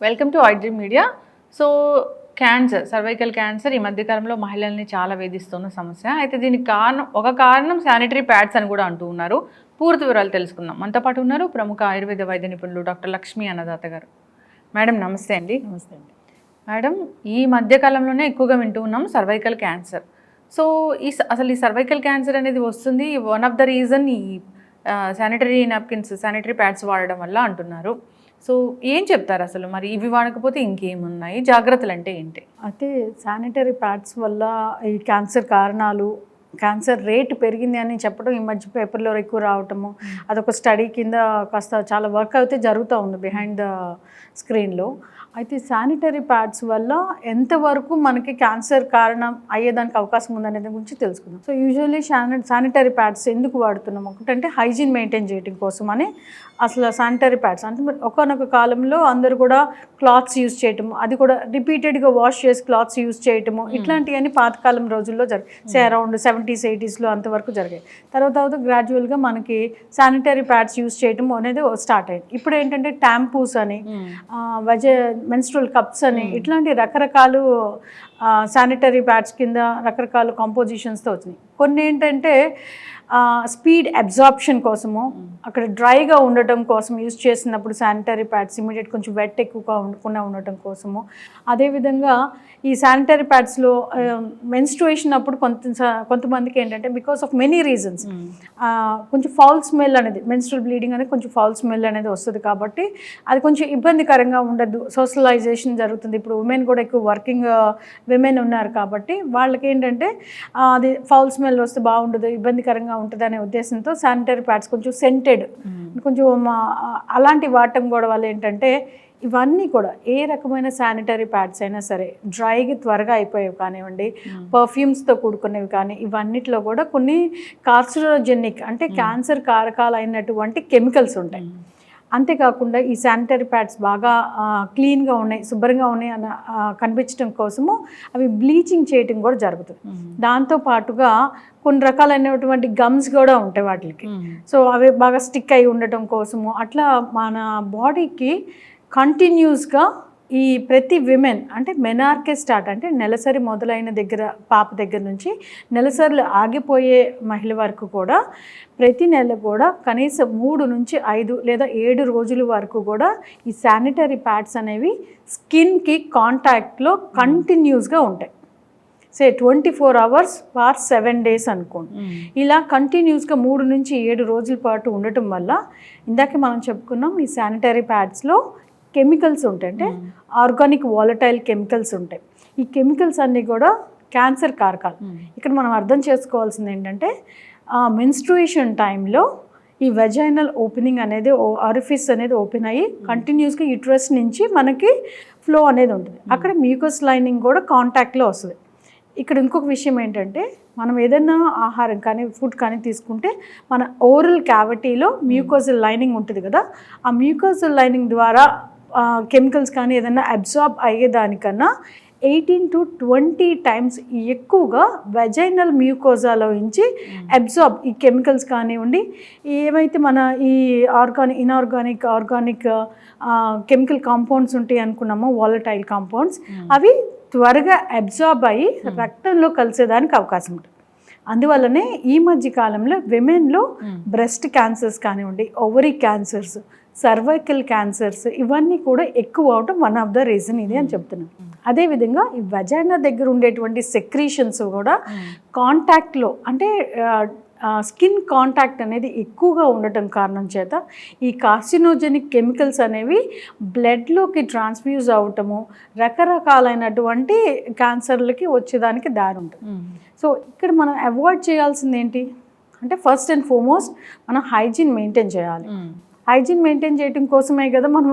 Welcome to iDream media so cancer cervical cancer ఈ మధ్యకాలంలో మహిళల్ని చాలా వేధిస్తున్న సమస్య. అయితే దీనికి కారణం ఒక కారణం శానిటరీ ప్యాడ్స్ అని కూడా అంటూ ఉన్నారు. పూర్తి వివరాలు తెలుసుకుందాం. మనతో పాటు ఉన్నారు ప్రముఖ ఆయుర్వేద వైద్య నిపుణులు డాక్టర్ లక్ష్మీ అన్నదాత గారు. మేడం నమస్తే అండి. నమస్తే అండి. మేడం ఈ మధ్యకాలంలోనే ఎక్కువగా వింటూ ఉన్నాం సర్వైకల్ క్యాన్సర్ సో ఈ అసలు ఈ సర్వైకల్ క్యాన్సర్ అనేది వస్తుంది వన్ ఆఫ్ ద రీజన్ ఈ శానిటరీ నాప్కిన్స్ శానిటరీ ప్యాడ్స్ వాడడం వల్ల అంటున్నారు. సో ఏం చెప్తారు అసలు? మరి ఇవి వాడకపోతే ఇంకేమున్నాయి? జాగ్రత్తలు అంటే ఏంటి? అయితే శానిటరీ ప్యాడ్స్ వల్ల ఈ క్యాన్సర్ కారణాలు క్యాన్సర్ రేట్ పెరిగింది అని చెప్పడం ఈ మధ్య పేపర్లో ఎక్కువ రావటము అదొక స్టడీ కింద కాస్త చాలా వర్క్ అయితే జరుగుతూ ఉంది బిహైండ్ ద స్క్రీన్లో. అయితే శానిటరీ ప్యాడ్స్ వల్ల ఎంతవరకు మనకి క్యాన్సర్ కారణం అయ్యేదానికి అవకాశం ఉందనే దాని గురించి తెలుసుకుందాం. సో యూజువల్లీ శానిటరీ ప్యాడ్స్ ఎందుకు వాడుతున్నాం? ఒకటంటే హైజీన్ మెయింటైన్ చేయడం కోసం అని అసలు శానిటరీ ప్యాడ్స్ అంటే ఒకనొక కాలంలో అందరూ కూడా క్లాత్స్ యూజ్ చేయటము అది కూడా రిపీటెడ్గా వాష్ చేసి క్లాత్స్ యూజ్ చేయటము ఇట్లాంటివన్నీ పాతకాలం రోజుల్లో జరిగాయి. సే అరౌండ్ సెవెంటీస్ ఎయిటీస్లో అంతవరకు జరిగాయి. తర్వాత తర్వాత గ్రాడ్యువల్గా మనకి శానిటరీ ప్యాడ్స్ యూజ్ చేయటం అనేది స్టార్ట్ అయింది. ఇప్పుడు ఏంటంటే ట్యాంపూస్ అని వజ మెన్స్ట్రల్ కప్స్ అని ఇట్లాంటి రకరకాలు శానిటరీ ప్యాడ్స్ కింద రకరకాల కాంపోజిషన్స్తో వచ్చినాయి. కొన్ని ఏంటంటే స్పీడ్ అబ్జార్ప్షన్ కోసము అక్కడ డ్రైగా ఉండటం కోసం యూజ్ చేసినప్పుడు శానిటరీ ప్యాడ్స్ ఇమీడియట్ కొంచెం వెట్ ఎక్కువగా ఉండకుండా ఉండటం కోసము. అదేవిధంగా ఈ శానిటరీ ప్యాడ్స్లో మెన్స్ట్రుయేషన్ అప్పుడు కొంత కొంతమందికి ఏంటంటే బికాస్ ఆఫ్ మెనీ రీజన్స్ కొంచెం ఫౌల్ స్మెల్ అనేది మెన్స్ట్రల్ బ్లీడింగ్ అనేది కొంచెం ఫౌల్ స్మెల్ అనేది వస్తుంది కాబట్టి అది కొంచెం ఇబ్బందికరంగా ఉండదు. సోషలైజేషన్ జరుగుతుంది. ఇప్పుడు ఉమెన్ కూడా ఎక్కువ వర్కింగ్ విమెన్ ఉన్నారు కాబట్టి వాళ్ళకి ఏంటంటే అది ఫౌల్ స్మెల్ వస్తే బాగుండదు ఇబ్బందికరంగా ఉంటుంది అనే ఉద్దేశంతో శానిటరీ ప్యాడ్స్ కొంచెం సెంటెడ్ కొంచెం అలాంటి వాడటం కూడా వల్ల ఏంటంటే ఇవన్నీ కూడా ఏ రకమైన శానిటరీ ప్యాడ్స్ అయినా సరే డ్రైగా త్వరగా అయిపోయేవి కానివ్వండి పర్ఫ్యూమ్స్తో కూడుకునేవి కానీ ఇవన్నిట్లో కూడా కొన్ని కార్సినోజెనిక్ అంటే క్యాన్సర్ కారకాలైనటువంటి కెమికల్స్ ఉంటాయి. అంతేకాకుండా ఈ శానిటరీ ప్యాడ్స్ బాగా క్లీన్గా ఉన్నాయి శుభ్రంగా ఉన్నాయి అన్న కనిపించడం కోసము అవి బ్లీచింగ్ చేయటం కూడా జరుగుతుంది. దాంతో పాటుగా కొన్ని రకాలైనటువంటి గమ్స్ కూడా ఉంటాయి వాటికి. సో అవి బాగా స్టిక్ అయి ఉండటం కోసము అట్లా మన బాడీకి కంటిన్యూస్గా ఈ ప్రతి విమెన్ అంటే మెనార్కే స్టార్ట్ అంటే నెలసరి మొదలైన దగ్గర పాప దగ్గర నుంచి నెలసరిలు ఆగిపోయే మహిళ వరకు కూడా ప్రతి నెల కూడా కనీసం మూడు నుంచి ఐదు లేదా ఏడు రోజుల వరకు కూడా ఈ శానిటరీ ప్యాడ్స్ అనేవి స్కిన్కి కాంటాక్ట్లో కంటిన్యూస్గా ఉంటాయి. Say twenty four hours far seven days అనుకోండి. ఇలా కంటిన్యూస్గా మూడు నుంచి ఏడు రోజుల పాటు ఉండటం వల్ల ఇందాక మనం చెప్పుకున్నాం ఈ శానిటరీ ప్యాడ్స్లో కెమికల్స్ ఉంటాయి అంటే ఆర్గానిక్ వాలటైల్ కెమికల్స్ ఉంటాయి. ఈ కెమికల్స్ అన్నీ కూడా క్యాన్సర్ కారకాలు. ఇక్కడ మనం అర్థం చేసుకోవాల్సింది ఏంటంటే మెన్స్ట్రుయేషన్ టైంలో ఈ వెజైనల్ ఓపెనింగ్ అనేది ఆరిఫిస్ అనేది ఓపెన్ అయ్యి కంటిన్యూస్గా యూట్రస్ నుంచి మనకి ఫ్లో అనేది ఉంటుంది. అక్కడ మ్యూకస్ లైనింగ్ కూడా కాంటాక్ట్లో వస్తుంది. ఇక్కడ ఇంకొక విషయం ఏంటంటే మనం ఏదైనా ఆహారం కానీ ఫుడ్ కానీ తీసుకుంటే మన ఓరల్ క్యావిటీలో మ్యూకోజల్ లైనింగ్ ఉంటుంది కదా ఆ మ్యూకోజల్ లైనింగ్ ద్వారా కెమికల్స్ కానీ ఏదైనా అబ్జార్బ్ అయ్యేదానికన్నా ఎయిటీన్ టు ట్వంటీ టైమ్స్ ఎక్కువగా వెజైనల్ మ్యూకోజాలో నుంచి అబ్జార్బ్ ఈ కెమికల్స్ కానివ్వండి ఏవైతే మన ఈ organic inorganic organic chemical compounds ఉంటాయి అనుకున్నామో వాలటైల్ కాంపౌండ్స్ అవి త్వరగా అబ్జార్బ్ అయ్యి రక్తంలో కలిసేదానికి అవకాశం ఉంటుంది. అందువల్లనే ఈ మధ్య కాలంలో విమెన్లో బ్రెస్ట్ క్యాన్సర్స్ కానివ్వండి ఓవరీ క్యాన్సర్స్ సర్వైకల్ క్యాన్సర్స్ ఇవన్నీ కూడా ఎక్కువ అవటం వన్ ఆఫ్ ద రీజన్ ఇది అని చెప్తున్నాను అదేవిధంగా ఈ వజానా దగ్గర ఉండేటువంటి సెక్రీషన్స్ కూడా కాంటాక్ట్లో అంటే స్కిన్ కాంటాక్ట్ అనేది ఎక్కువగా ఉండటం కారణం చేత ఈ కార్సినోజెనిక్ కెమికల్స్ అనేవి బ్లడ్లోకి ట్రాన్స్ఫ్యూజ్ అవటము రకరకాలైనటువంటి క్యాన్సర్లకి వచ్చేదానికి దారి ఉంటుంది. సో ఇక్కడ మనం అవాయిడ్ చేయాల్సింది ఏంటి? అంటే ఫస్ట్ అండ్ ఫార్మోస్ట్ మనం హైజీన్ మెయింటైన్ చేయాలి. హైజీన్ మెయింటైన్ చేయడం కోసమే కదా మనం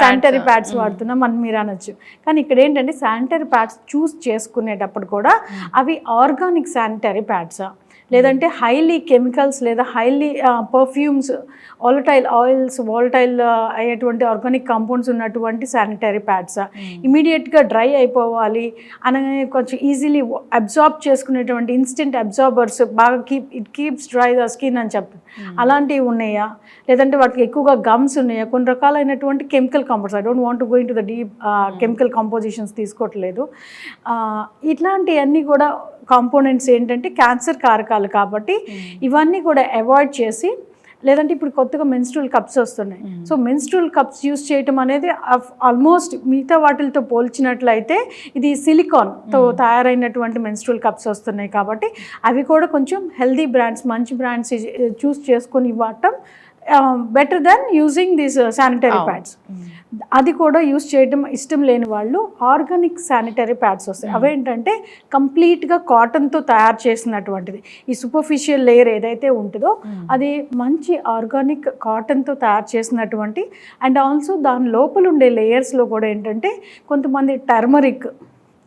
శానిటరీ ప్యాడ్స్ వాడుతున్నాం మనం మీరు అనొచ్చు. కానీ ఇక్కడ ఏంటంటే శానిటరీ ప్యాడ్స్ చూస్ చేసుకునేటప్పుడు కూడా అవి ఆర్గానిక్ శానిటరీ ప్యాడ్సా? లేదంటే హైలీ కెమికల్స్ లేదా highly perfumes volatile oils volatile అయ్యేటువంటి ఆర్గానిక్ కాంపౌండ్స్ ఉన్నటువంటి శానిటరీ ప్యాడ్స్ ఇమీడియట్గా డ్రై అయిపోవాలి అనగానే కొంచెం ఈజీలీ అబ్జార్బ్ చేసుకునేటువంటి ఇన్స్టెంట్ అబ్జార్బర్స్ బాగా keep it keeps dry the skin అని చెప్తారు అలాంటివి ఉన్నాయా? లేదంటే వాటికి ఎక్కువగా గమ్స్ ఉన్నాయా? కొన్ని రకాలైనటువంటి chemical compounds I don't want going to the deep chemical compositions తీసుకోవట్లేదు. ఇట్లాంటివన్నీ కూడా కాంపోనెంట్స్ ఏంటంటే క్యాన్సర్ కారకాలు కాబట్టి ఇవన్నీ కూడా అవాయిడ్ చేసి లేదంటే ఇప్పుడు కొత్తగా మెన్స్ట్రల్ కప్స్ వస్తున్నాయి. సో మెన్స్ట్రల్ కప్స్ యూస్ చేయటం అనేది ఆల్మోస్ట్ మిగతా వాటితో పోల్చినట్లయితే ఇది సిలికాన్తో తయారైనటువంటి మెన్స్ట్రల్ కప్స్ వస్తున్నాయి కాబట్టి అవి కూడా కొంచెం హెల్దీ బ్రాండ్స్ మంచి బ్రాండ్స్ చూస్ చేసుకొని ఇవ్వటం better than using these sanitary pads అది కూడా యూస్ చేయడం ఇష్టం లేని వాళ్ళు ఆర్గానిక్ శానిటరీ ప్యాడ్స్ వస్తాయి. అవేంటంటే కంప్లీట్గా కాటన్తో తయారు చేసినటువంటిది. ఈ సూపర్ఫిషియల్ లేయర్ ఏదైతే ఉంటుందో అది మంచి ఆర్గానిక్ కాటన్తో తయారు చేసినటువంటి అండ్ ఆల్సో దాని లోపల ఉండే లేయర్స్లో కూడా ఏంటంటే కొంతమంది టర్మరిక్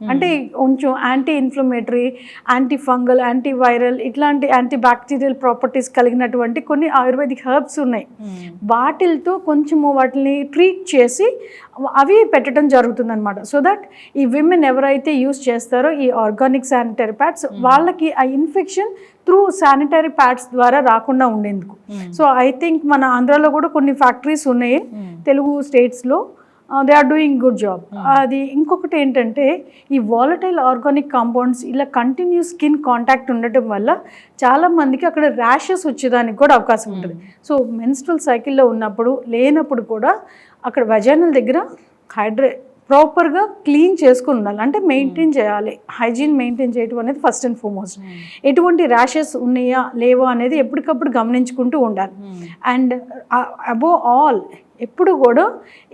అంటే కొంచెం anti inflammatory anti fungal anti viral ఇట్లాంటి యాంటీ బ్యాక్టీరియల్ ప్రాపర్టీస్ కలిగినటువంటి కొన్ని ఆయుర్వేదిక్ హెర్బ్స్ ఉన్నాయి. వాటిలతో కొంచెము వాటిని ట్రీట్ చేసి అవి పెట్టడం జరుగుతుంది అనమాట సో దట్ ఈ విమెన్ ఎవరైతే యూస్ చేస్తారో ఈ ఆర్గానిక్ శానిటరీ ప్యాడ్స్ వాళ్ళకి ఆ ఇన్ఫెక్షన్ త్రూ శానిటరీ ప్యాడ్స్ ద్వారా రాకుండా ఉండేందుకు. సో ఐ థింక్ మన ఆంధ్రాలో కూడా కొన్ని ఫ్యాక్టరీస్ ఉన్నాయి. తెలుగు స్టేట్స్లో they are doing good job అది ఇంకొకటి ఏంటంటే ఈ వాలటైల్ ఆర్గానిక్ కాంపౌండ్స్ ఇలా కంటిన్యూ స్కిన్ కాంటాక్ట్ ఉండటం వల్ల చాలా మందికి అక్కడ ర్యాషెస్ వచ్చేదానికి కూడా అవకాశం ఉంటుంది. సో మెన్స్ట్రల్ సైకిల్లో ఉన్నప్పుడు లేనప్పుడు కూడా అక్కడ వజానల్ దగ్గర హైడ్రే ప్రాపర్గా క్లీన్ చేసుకుని ఉండాలి. అంటే మెయింటైన్ చేయాలి. హైజీన్ మెయింటైన్ చేయడం అనేది ఫస్ట్ అండ్ ఫార్మోస్ట్ ఎటువంటి ర్యాషెస్ ఉన్నాయా లేవా అనేది ఎప్పటికప్పుడు గమనించుకుంటూ ఉండాలి. అండ్ అబోవ్ ఆల్ ఎప్పుడు కూడా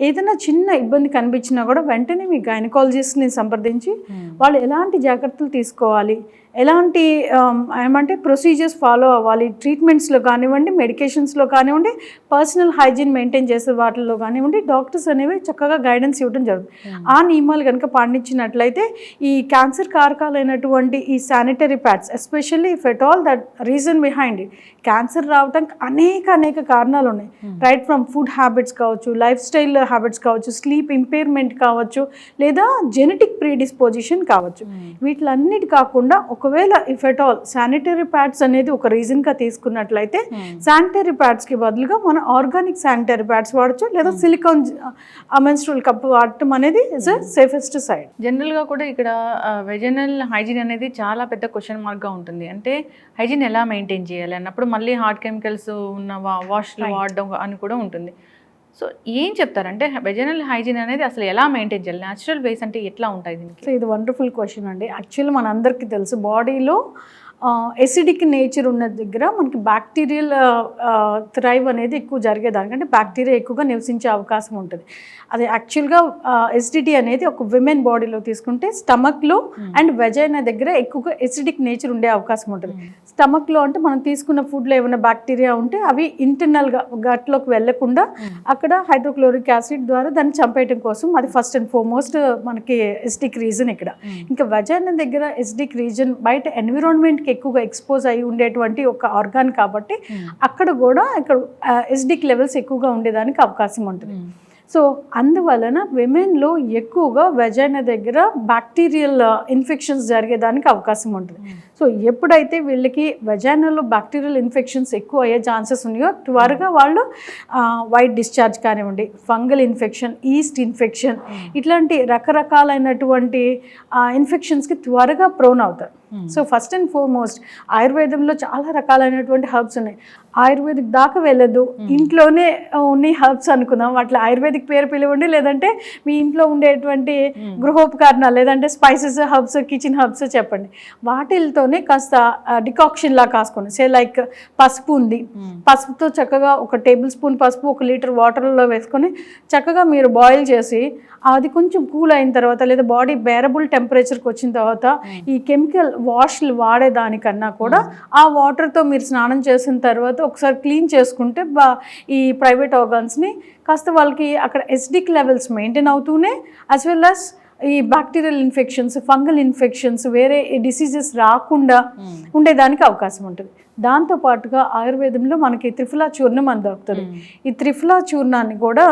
ఏదైనా చిన్న ఇబ్బంది కనిపించినా కూడా వెంటనే మీ గైనకాలజిస్ట్ని సంప్రదించి వాళ్ళు ఎలాంటి జాగ్రత్తలు తీసుకోవాలి? ఎలాంటి ఏమంటే ప్రొసీజర్స్ ఫాలో అవ్వాలి? ట్రీట్మెంట్స్లో కానివ్వండి మెడికేషన్స్లో కానివ్వండి పర్సనల్ హైజీన్ మెయింటైన్ చేసే వాటిల్లో కానివ్వండి డాక్టర్స్ అనేవి చక్కగా గైడెన్స్ ఇవ్వడం జరుగుతుంది. ఆ నియమాలు కనుక పాటించినట్లయితే ఈ క్యాన్సర్ కారకాలైనటువంటి ఈ sanitary pads especially if at all that reason behind it cancer రావడానికి అనేక అనేక కారణాలు ఉన్నాయి. రైట్ ఫ్రమ్ ఫుడ్ హ్యాబిట్స్ కావచ్చు లైఫ్ స్టైల్ హ్యాబిట్స్ కావచ్చు స్లీప్ ఇంపేర్మెంట్ కావచ్చు లేదా జెనెటిక్ ప్రీడిస్పోజిషన్ కావచ్చు. వీటిలన్నిటి కాకుండా ఒకవేళ if at all sanitary pads అనేది ఒక రీజన్గా తీసుకున్నట్లయితే శానిటరీ ప్యాడ్స్కి బదులుగా మన ఆర్గానిక్ శానిటరీ ప్యాడ్స్ వాడచ్చు లేదా సిలికాన్ మెన్స్ట్రల్ కప్ వాడటం అనేది ఇస్ అ సేఫెస్ట్ సైడ్ జనరల్గా కూడా ఇక్కడ వెజనల్ హైజీన్ అనేది చాలా పెద్ద క్వశ్చన్ మార్క్గా ఉంటుంది. అంటే హైజీన్ ఎలా మెయింటైన్ చేయాలి? అన్నప్పుడు మళ్ళీ హార్డ్ కెమికల్స్ ఉన్న వాష్లు వాడడం అని కూడా ఉంటుంది. సో ఏం చెప్తారంటే వెజనల్ హైజీన్ అనేది అసలు ఎలా మెయింటైన్ చేయాలి? న్యాచురల్ వేస్ అంటే ఎట్లా ఉంటాయి దీనికి? సో ఇది వండర్ఫుల్ క్వశ్చన్ అండి. యాక్చువల్లీ మనందరికీ తెలుసు బాడీలో ఎసిడిక్ నేచర్ ఉన్న దగ్గర మనకి బ్యాక్టీరియల్ థ్రైవ్ అనేది ఎక్కువ జరిగేదానికంటే బ్యాక్టీరియా ఎక్కువగా నివసించే అవకాశం ఉంటుంది. అది యాక్చువల్గా ఎసిడిటీ అనేది ఒక విమెన్ బాడీలో తీసుకుంటే స్టమక్లో అండ్ వెజైనా దగ్గర ఎక్కువగా ఎసిడిక్ నేచర్ ఉండే అవకాశం ఉంటుంది. స్టమక్లో అంటే మనం తీసుకున్న ఫుడ్లో ఏమైనా బ్యాక్టీరియా ఉంటే అవి ఇంటర్నల్గా గట్లోకి వెళ్ళకుండా అక్కడ హైడ్రోక్లోరిక్ యాసిడ్ ద్వారా దాన్ని చంపేయడం కోసం అది ఫస్ట్ అండ్ ఫార్మోస్ట్ మనకి ఎస్డిక్ రీజన్ ఇక్కడ. ఇంకా వజాన దగ్గర ఎస్డిక్ రీజన్ బయట ఎన్విరాన్మెంట్కి ఎక్కువగా ఎక్స్పోజ్ అయి ఉండేటువంటి ఒక ఆర్గాన్ కాబట్టి అక్కడ కూడా ఇక్కడ ఎస్డిక్ లెవెల్స్ ఎక్కువగా ఉండేదానికి అవకాశం ఉంటుంది. సో అందువలన విమెన్లో ఎక్కువగా వెజైన దగ్గర బ్యాక్టీరియల్ ఇన్ఫెక్షన్స్ జరిగేదానికి అవకాశం ఉంటుంది. సో ఎప్పుడైతే వీళ్ళకి వెజైనాలో బ్యాక్టీరియల్ ఇన్ఫెక్షన్స్ ఎక్కువ అయ్యే ఛాన్సెస్ ఉన్నాయో త్వరగా వాళ్ళు వైట్ డిశ్చార్జ్ కానివ్వండి ఫంగల్ ఇన్ఫెక్షన్ ఈస్ట్ ఇన్ఫెక్షన్ ఇట్లాంటి రకరకాలైనటువంటి ఇన్ఫెక్షన్స్కి త్వరగా ప్రోన్ అవుతారు. సో ఫస్ట్ అండ్ ఫార్మోస్ట్ ఆయుర్వేదంలో చాలా రకాలైనటువంటి హర్బ్స్ ఉన్నాయి ఆయుర్వేదిక్ దాకా వెళ్ళదు ఇంట్లోనే ఉన్న హర్బ్స్ అనుకుందాం. వాటి ఆయుర్వేదిక్ పేరు పిలవండి. లేదంటే మీ ఇంట్లో ఉండేటువంటి గృహోపకరణాలు లేదంటే స్పైసెస్ హర్బ్స్ కిచెన్ హర్బ్స్ చెప్పండి. వాటితోనే కాస్త డికాక్షన్ లా కాసుకోండి. సే లైక్ పసుపు ఉంది. పసుపుతో చక్కగా ఒక టేబుల్ స్పూన్ పసుపు ఒక లీటర్ వాటర్లో వేసుకొని చక్కగా మీరు బాయిల్ చేసి అది కొంచెం కూల్ అయిన తర్వాత లేదా బాడీ బేరబుల్ టెంపరేచర్కి వచ్చిన తర్వాత ఈ కెమికల్ వాష్లు వాడేదానికన్నా కూడా ఆ వాటర్తో మీరు స్నానం చేసిన తర్వాత ఒకసారి క్లీన్ చేసుకుంటే బా ఈ ప్రైవేట్ ఆర్గాన్స్ని కాస్త వాళ్ళకి అక్కడ ఎస్డిక్ లెవెల్స్ మెయింటైన్ అవుతూనే యాజ్ వెల్ అస్ ఈ బ్యాక్టీరియల్ ఇన్ఫెక్షన్స్ ఫంగల్ ఇన్ఫెక్షన్స్ వేరే డిసీజెస్ రాకుండా ఉండేదానికి అవకాశం ఉంటుంది. దాంతో పాటుగా ఆయుర్వేదంలో మనకి త్రిఫలా చూర్ణం అని దొరుకుతుంది. ఈ త్రిఫలా చూర్ణాన్ని కూడా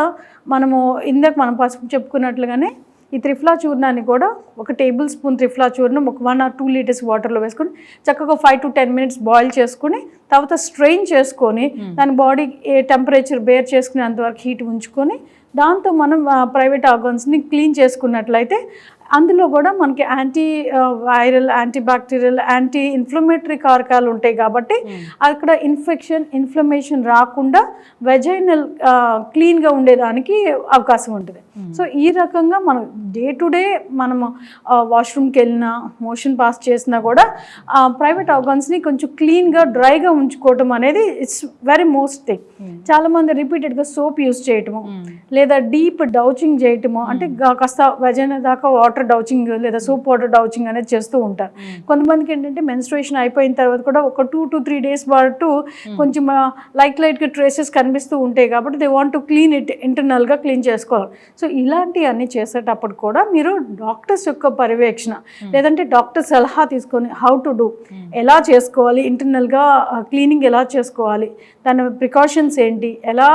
మనము ఇందాక మనం పసుపు చెప్పుకున్నట్లుగానే ఈ త్రిఫలా చూర్ణాన్ని కూడా ఒక టేబుల్ స్పూన్ త్రిఫలా చూర్ణం ఒక వన్ ఆర్ టూ లీటర్స్ వాటర్లో వేసుకొని చక్కగా five to ten minutes boil చేసుకుని తర్వాత స్ట్రెయిన్ చేసుకొని దాని బాడీ ఏ టెంపరేచర్ బేర్ చేసుకునేంత వరకు హీట్ ఉంచుకొని దాంతో మనం ప్రైవేట్ ఆర్గన్స్ని క్లీన్ చేసుకున్నట్లయితే అందులో కూడా మనకి anti viral anti bacterial anti inflammatory కారకాలు ఉంటాయి కాబట్టి అక్కడ ఇన్ఫెక్షన్ ఇన్ఫ్లమేషన్ రాకుండా వెజైనల్ క్లీన్గా ఉండేదానికి అవకాశం ఉంటుంది. సో ఈ రకంగా మనం డే టు డే మనము వాష్రూమ్కి వెళ్ళినా మోషన్ పాస్ చేసినా కూడా ప్రైవేట్ ఆర్గాన్స్ని కొంచెం క్లీన్గా డ్రైగా ఉంచుకోవటం అనేది ఇట్స్ వెరీ మోస్ట్ థింగ్. చాలామంది రిపీటెడ్గా సోప్ యూస్ చేయటము లేదా డీప్ డౌచింగ్ చేయటము అంటే కాస్త వెజైన దాకా వాటర్ డౌచింగ్ లేదా సోప్ వాటర్ డౌచింగ్ అనేది చేస్తూ ఉంటారు. కొంతమందికి ఏంటంటే మెన్స్ట్రేషన్ అయిపోయిన తర్వాత కూడా ఒక టూ టు త్రీ డేస్ పాటు కొంచెం లైట్ లైట్గా ట్రేసెస్ కనిపిస్తూ ఉంటాయి కాబట్టి they want to clean it ఇంటర్నల్గా క్లీన్ చేసుకోవాలి. సో ఇలాంటివన్నీ చేసేటప్పుడు కూడా మీరు డాక్టర్స్ యొక్క పర్యవేక్షణ లేదంటే డాక్టర్ సలహా తీసుకొని హౌ టు డూ ఎలా చేసుకోవాలి ఇంటర్నల్గా క్లీనింగ్ ఎలా చేసుకోవాలి దాని ప్రికాషన్స్ ఏంటి ఎలా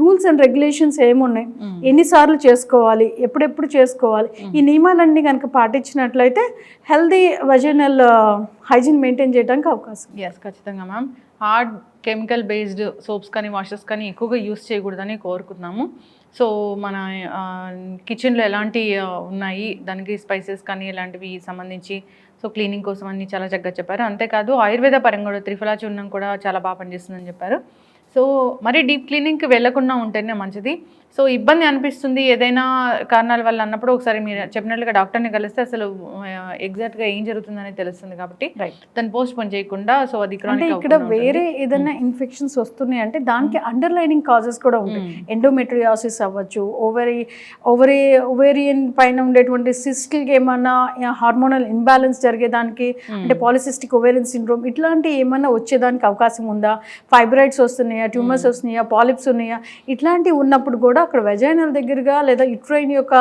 రూల్స్ అండ్ రెగ్యులేషన్స్ ఏమున్నాయి ఎన్నిసార్లు చేసుకోవాలి ఎప్పుడెప్పుడు చేసుకోవాలి ఈ నియమాలన్నీ కనుక పాటించినట్లయితే హెల్దీ వజనల్ హైజీన్ మెయింటైన్ చేయడానికి అవకాశం. ఎస్ ఖచ్చితంగా ma'am hard chemical based soaps కానీ వాషెస్ కానీ ఎక్కువగా యూస్ చేయకూడదని కోరుకుంటున్నాము. సో మన కిచెన్లో ఎలాంటి ఉన్నాయి? దానికి స్పైసెస్ కానీ ఇలాంటివి సంబంధించి? సో క్లీనింగ్ కోసం అన్ని చాలా చక్కగా చెప్పారు. అంతేకాదు ఆయుర్వేద పరంగా కూడా త్రిఫలా చూర్ణం కూడా చాలా బాగా పనిచేస్తుందని చెప్పారు. సో మరి డీప్ క్లీనింగ్కి వెళ్ళకుండా ఉంటేనే మంచిది. సో ఇబ్బంది అనిపిస్తుంది ఏదైనా కారణాల వల్ల అన్నప్పుడు ఒకసారి మీరు చెప్పినట్లుగా డాక్టర్ని కలిస్తే అసలు ఎగ్జాక్ట్గా ఏం జరుగుతుందని తెలుస్తుంది కాబట్టి రైట్ దాన్ని పోస్ట్ పోన్ చేయకుండా సో అది ఇక్కడ. వేరే ఏదైనా ఇన్ఫెక్షన్స్ వస్తున్నాయి అంటే దానికి అండర్లైనింగ్ కాజెస్ కూడా ఉంటాయి. ఎండోమెట్రియాసిస్ అవ్వచ్చు ఓవరీ ఓవరీ ఓవేరియన్ పైన ఉండేటువంటి సిస్ట్కి ఏమన్నా హార్మోనల్ ఇన్బ్యాలెన్స్ జరిగేదానికి అంటే పాలిసిస్టిక్ ఓవేరియన్ సిండ్రోమ్ ఇట్లాంటి ఏమన్నా వచ్చేదానికి అవకాశం ఉందా? ఫైబ్రాయిడ్స్ వస్తున్నాయా? ట్యూమర్స్ వస్తున్నాయా పాలిప్స్ ఉన్నాయా? ఇట్లాంటివి ఉన్నప్పుడు కూడా అక్కడ వెజైనల్ దగ్గరగా లేదా యుట్రైన్ యొక్క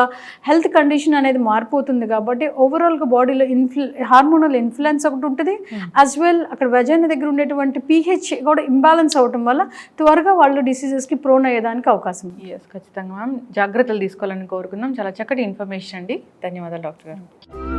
హెల్త్ కండిషన్ అనేది మారిపోతుంది కాబట్టి ఓవరాల్గా బాడీలో ఇన్ఫ్లు హార్మోనల్ ఇన్ఫ్లుయెన్స్ ఒకటి ఉంటుంది. యాజ్ వెల్ అక్కడ వెజైన దగ్గర ఉండేటువంటి పీహెచ్ కూడా ఇంబ్యాలెన్స్ అవటం వల్ల త్వరగా వాళ్ళు డిసీజెస్కి ప్రోన్ అయ్యేదానికి అవకాశం ఎస్ ఖచ్చితంగా మ్యామ్ జాగ్రత్తలు తీసుకోవాలని కోరుకుందాం చాలా చక్కటి ఇన్ఫర్మేషన్ అండి. ధన్యవాదాలు డాక్టర్ గారు.